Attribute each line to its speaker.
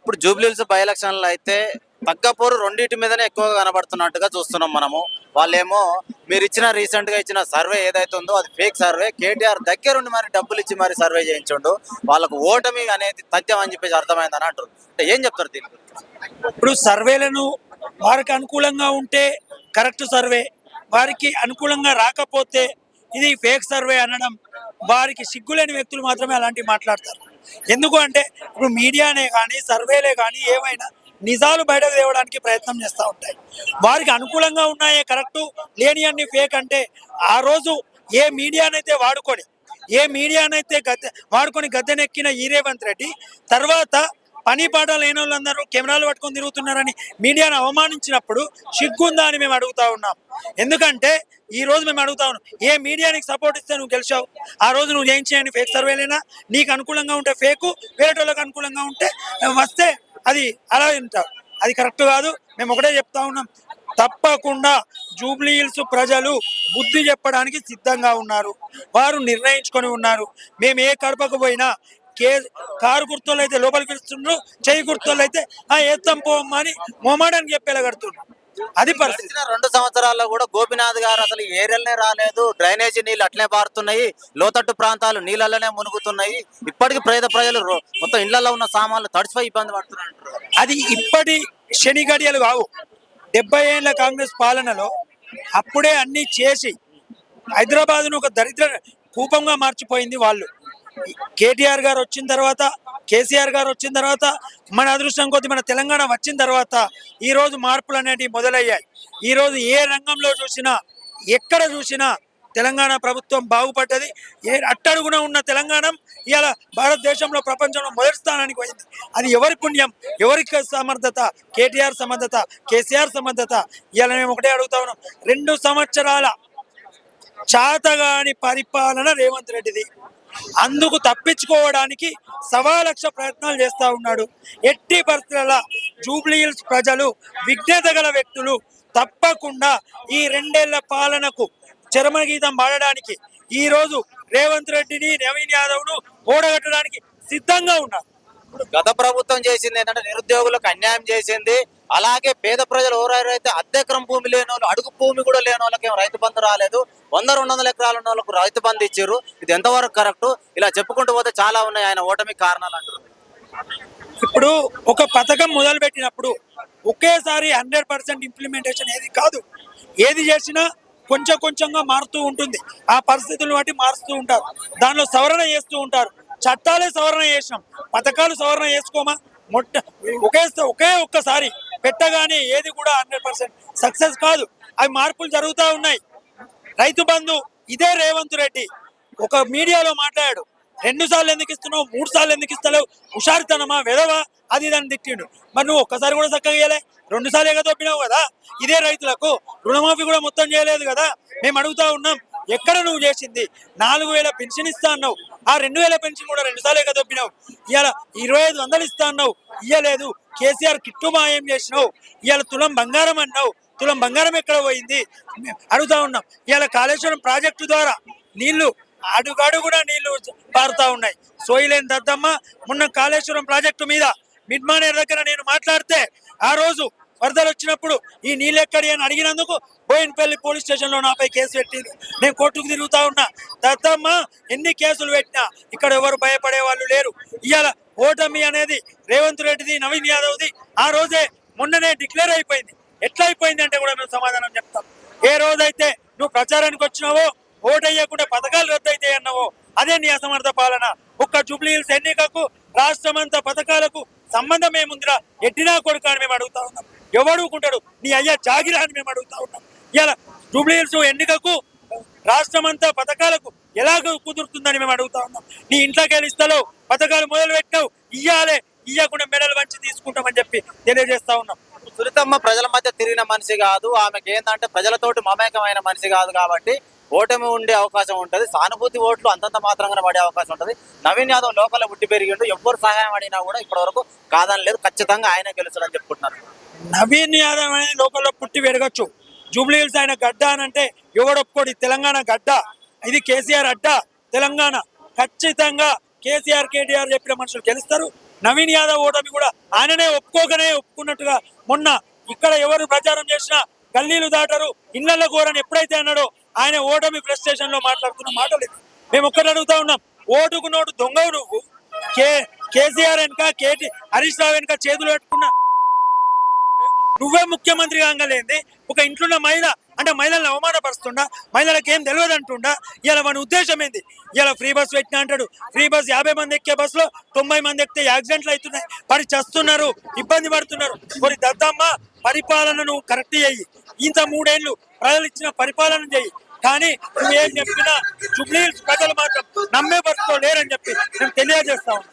Speaker 1: ఇప్పుడు జూబ్లీహిల్స్ బై ఎలక్షన్లో అయితే తగ్గపోరు రెండింటి మీదనే ఎక్కువగా కనబడుతున్నట్టుగా చూస్తున్నాం మనము. వాళ్ళేమో మీరు ఇచ్చిన రీసెంట్గా ఇచ్చిన సర్వే ఏదైతే ఉందో అది ఫేక్ సర్వే. కేటీఆర్ దగ్గరుండి మరి డబ్బులు ఇచ్చి మరి సర్వే చేయించుండు. వాళ్ళకు ఓటమి అనేది తథ్యం అని చెప్పేసి అర్థమైందని అంటారు అంటే ఏం చెప్తారు దీని
Speaker 2: ఇప్పుడు సర్వేలను వారికి అనుకూలంగా ఉంటే కరెక్ట్ సర్వే. వారికి అనుకూలంగా రాకపోతే ఇది ఫేక్ సర్వే అనడం వారికి సిగ్గులేని వ్యక్తులు మాత్రమే అలాంటివి మాట్లాడతారు. ఎందుకు అంటే ఇప్పుడు మీడియానే కానీ సర్వేలే కానీ ఏమైనా నిజాలు బయటకు తేవడానికి ప్రయత్నం చేస్తూ ఉంటాయి. వారికి అనుకూలంగా ఉన్నాయే కరెక్టు లేని అన్ని ఫేక్ అంటే ఆ రోజు ఏ మీడియానైతే వాడుకొని ఏ మీడియానైతే గద్దె వాడుకొని గద్దెనెక్కిన ఈ రేవంత్ రెడ్డి తర్వాత పని పాట లేని వాళ్ళందరూ కెమెరాలు పట్టుకొని తిరుగుతున్నారని మీడియాను అవమానించినప్పుడు సిగ్గుందా అని మేము అడుగుతా ఉన్నాం. ఎందుకంటే ఈ రోజు మేము అడుగుతా ఉన్నాం ఏ మీడియానికి సపోర్ట్ ఇస్తే నువ్వు గెలిచావు? ఆ రోజు నువ్వు ఏం చేయని ఫేక్ సర్వేలైనా నీకు అనుకూలంగా ఉంటే ఫేకు వేరేటోళ్ళకి అనుకూలంగా ఉంటే వస్తే అది అలా ఉంటావు అది కరెక్ట్ కాదు. మేము ఒకటే చెప్తా ఉన్నాం. తప్పకుండా జూబ్లీ హిల్స్ ప్రజలు బుద్ధి చెప్పడానికి సిద్ధంగా ఉన్నారు. వారు నిర్ణయించుకొని ఉన్నారు. మేము ఏ కడపకు పోయినా కే కారు గుర్తులు అయితే లోపలికి పిలుస్తుండ్రు చేయి గుర్తులు అయితే ఆ ఏత్తం పోమ్మా అని మొమాడానికి చెప్పేలా కడుతుండ్రు? అది పరిస్థితి.
Speaker 1: రెండు సంవత్సరాల్లో కూడా గోపినాథ్ గారు అసలు ఏరియాలనే రాలేదు డ్రైనేజీ నీళ్ళు అట్లే పారుతున్నాయి లోతట్టు ప్రాంతాలు నీళ్ళలోనే మునుగుతున్నాయి. ఇప్పటికి పేద ప్రజలు మొత్తం ఇళ్ళలో ఉన్న సామాన్లు తడిసిపోయి ఇబ్బంది పడుతున్నారు.
Speaker 2: అది ఇప్పటి శని గడియలు కావు. డెబ్బై ఏళ్ళ కాంగ్రెస్ పాలనలో అప్పుడే అన్ని చేసి హైదరాబాద్ను ఒక దరిద్ర కూపంగా మార్చిపోయింది వాళ్ళు. కేటీఆర్ గారు వచ్చిన తర్వాత కేసీఆర్ గారు వచ్చిన తర్వాత మన అదృష్టం కొద్ది మన తెలంగాణ వచ్చిన తర్వాత ఈ రోజు మార్పులు అనేటివి మొదలయ్యాయి. ఈ రోజు ఏ రంగంలో చూసినా ఎక్కడ చూసినా తెలంగాణ ప్రభుత్వం బాగుపడ్డది. ఏ అట్టడుగున ఉన్న తెలంగాణ ఇవాళ భారతదేశంలో ప్రపంచంలో మొదటి స్థానానికి పోయింది. అది ఎవరి పుణ్యం? ఎవరికి సమర్థత? కేటీఆర్ సమర్థత కేసీఆర్ సమర్థత? ఇవాళ మేము ఒకటే అడుగుతా ఉన్నాం. రెండు సంవత్సరాల చాతగాని పరిపాలన రేవంత్ రెడ్డిది. అందుకు తప్పించుకోవడానికి సవా లక్ష ప్రయత్నాలు చేస్తా ఉన్నాడు. ఎట్టి పరిస్థితుల జూబ్లీ హిల్స్ ప్రజలు విజ్ఞత గల వ్యక్తులు తప్పకుండా ఈ రెండేళ్ళ పాలనకు చరమగీతం పాడడానికి ఈ రోజు రేవంత్ రెడ్డిని నవీన్ యాదవ్ను ఓడగట్టడానికి సిద్ధంగా ఉన్నారు.
Speaker 1: గత ప్రభుత్వం చేసింది ఏంటంటే నిరుద్యోగులకు అన్యాయం చేసింది. అలాగే పేద ప్రజలు ఎవరెవరైతే అద్దెకరం భూమి లేని వాళ్ళు అడుగు భూమి కూడా లేని వాళ్ళకి రైతు బంధు రాలేదు. వంద రెండు వందల ఎకరాలు ఉన్న వాళ్ళకు రైతు బంధు ఇచ్చారు ఇది ఎంతవరకు కరెక్ట్? ఇలా చెప్పుకుంటూ పోతే చాలా ఉన్నాయి ఆయన ఓటమి కారణాలు అంటారు
Speaker 2: ఇప్పుడు ఒక పథకం మొదలు పెట్టినప్పుడు ఒకేసారి హండ్రెడ్ పర్సెంట్ ఇంప్లిమెంటేషన్ ఏది కాదు. ఏది చేసినా కొంచెం కొంచెంగా మారుతూ ఉంటుంది. ఆ పరిస్థితులను బట్టి మారుస్తూ ఉంటారు. దానిలో సవరణ చేస్తూ ఉంటారు. చట్టాలే సవరణ చేసినాం. పథకాలు సవరణ చేసుకోమా? మొట్ట ఒకే ఒకే ఒక్కసారి పెట్టగానే ఏది కూడా హండ్రెడ్ పర్సెంట్ సక్సెస్ కాదు. అవి మార్పులు జరుగుతూ ఉన్నాయి. రైతు బంధు ఇదే రేవంత్ రెడ్డి. ఒక మీడియాలో మాట్లాడాడు. రెండు సార్లు ఎందుకు ఇస్తున్నావు? మూడు సార్లు ఎందుకు ఇస్తలేవు? హుషారుతనమా? వెదవా అది దాన్ని తిట్టిండు. మరి నువ్వు ఒక్కసారి కూడా చక్కగా చేయలే? రెండు సార్లు ఎగదొప్పినావు కదా? ఇదే రైతులకు రుణమాఫీ కూడా మొత్తం చేయలేదు కదా? మేము అడుగుతా ఉన్నాం. ఎక్కడ నువ్వు చేసింది? నాలుగు వేల పెన్షన్ ఇస్తా అన్నావు. ఆ రెండు వేల పెన్షన్ కూడా రెండు సార్లు దొబ్బినావు ఇవాళ ఇరవై ఐదు వందలు ఇస్తా అన్నావు. ఇయ్యలేదు. కేసీఆర్ కిట్టు మాయం చేసినావు. ఇవాళ తులం బంగారం అన్నావు. తులం బంగారం ఎక్కడ పోయింది? అడుగుతా ఉన్నాం. ఇవాళ కాళేశ్వరం ప్రాజెక్టు ద్వారా నీళ్ళు అడుగడుగునా నీళ్ళు పారుతా ఉన్నాయి. సోయిలేని దద్దమ్మ మొన్న కాళేశ్వరం ప్రాజెక్టు మీద మిడ్ మానేర్ దగ్గర నేను మాట్లాడితే ఆ రోజు వరదలు వచ్చినప్పుడు ఈ నీళ్ళెక్కడి అని అడిగినందుకు బోయినపల్లి పోలీస్ స్టేషన్లో నాపై కేసు పెట్టింది. నేను కోర్టుకు తిరుగుతా ఉన్నా. దద్దమ్మ ఎన్ని కేసులు పెట్టినా ఇక్కడ ఎవరు భయపడే వాళ్ళు లేరు. ఇవాళ ఓటమి అనేది రేవంత్ రెడ్డిది నవీన్ యాదవ్ది ఆ రోజే మొన్ననే డిక్లేర్ అయిపోయింది. ఎట్లా అయిపోయింది అంటే కూడా మేము సమాధానం చెప్తాం. ఏ రోజైతే నువ్వు ప్రచారానికి వచ్చినావో ఓటయ్యకుండా పథకాలు రద్దయితాయి అన్నావో అదే నీ అసమర్థ పాలన. ఒక్క జూబ్లీ హిల్స్ ఎన్నికకు రాష్ట్రమంతా పథకాలకు సంబంధం ఏముందిరా? ఎట్టినా కొడుకు అని మేము అడుగుతా ఉన్నాం. ఎవడుకుంటాడు నీ అయ్యా జాగిరా అని మేము అడుగుతా ఉన్నాం. ఇలా జూబ్లీ హిల్స్ ఎన్నికకు రాష్ట్రమంతా పథకాలకు ఎలాగ కుదురుతుందని మేము అడుగుతా ఉన్నాం. నీ ఇంట్లోకి వెళ్ళి పథకాలు మొదలు పెట్టావు ఇయ్యాలే ఇయ్యకుండా మెడల్ వంచి తీసుకుంటామని చెప్పి తెలియజేస్తా ఉన్నాం.
Speaker 1: సురితమ్మ ప్రజల మధ్య తిరిగిన మనిషి కాదు. ఆమెకి ఏంటంటే ప్రజలతోటి మమేకమైన మనిషి కాదు కాబట్టి ఓటమి ఉండే అవకాశం ఉంటుంది. సానుభూతి ఓట్లు అంతంత మాత్రంగానే పడే అవకాశం ఉంటది. నవీన్ యాదవ్ లోకల్లో పుట్టి పెరిగిండు. ఎవ్వరు సహాయం అడిగినా కూడా ఇప్పటివరకు కాదని లేదు ఖచ్చితంగా ఆయన గెలుస్తాడని చెప్పుకుంటున్నారు.
Speaker 2: నవీన్ యాదవ్ అనేది లోకల్లో పుట్టి పెరగచ్చు. జూబ్లీ హిల్స్ ఆయన గడ్డ అని అంటే ఎవడు ఒప్పుకోడు. తెలంగాణ గడ్డ. ఇది కేసీఆర్ అడ్డ. తెలంగాణ. ఖచ్చితంగా కేసీఆర్ కేటీఆర్ చెప్పిన మనుషులు గెలుస్తారు. నవీన్ యాదవ్ ఓటమి కూడా ఆయననే ఒప్పుకోకనే ఒప్పుకున్నట్టుగా మొన్న ఇక్కడ ఎవరు ప్రచారం చేసినా గల్లీలు దాటరు ఇళ్ళలో కూరని ఎప్పుడైతే అన్నాడో ఆయన ఓటమి స్టేషన్లో మాట్లాడుతున్న మాటలు లేదు మేము ఒక్కటి అడుగుతా ఉన్నాం. ఓటుకు నోటు దొంగవు నువ్వు. కే కేసీఆర్ వెనుక కేటీ హరీష్ రావు వెనుక చేతులు పెట్టుకున్న నువ్వే ముఖ్యమంత్రి కాగలేంది. ఒక ఇంట్లో మహిళ అంటే మహిళలను అవమానపరుస్తుండా? మహిళలకు ఏం తెలియదు అంటుండా ఇలా మన ఉద్దేశం ఏంది? ఇలా ఫ్రీ బస్ పెట్టినా అంటాడు. ఫ్రీ బస్ యాభై మంది ఎక్కే బస్సులో తొంభై మంది ఎక్కితే యాక్సిడెంట్లు అవుతున్నాయి. మరి చస్తున్నారు ఇబ్బంది పడుతున్నారు. మరి దద్దమ్మ పరిపాలనను కరెక్ట్ చేయి ఇంత మూడేళ్ళు ప్రజలు ఇచ్చిన పరిపాలన చేయి కానీ నువ్వేం చెప్పినా జుబ్లీ ప్రజలు మాత్రం నమ్మే పరిస్థితిలో లేరని చెప్పి నేను తెలియజేస్తా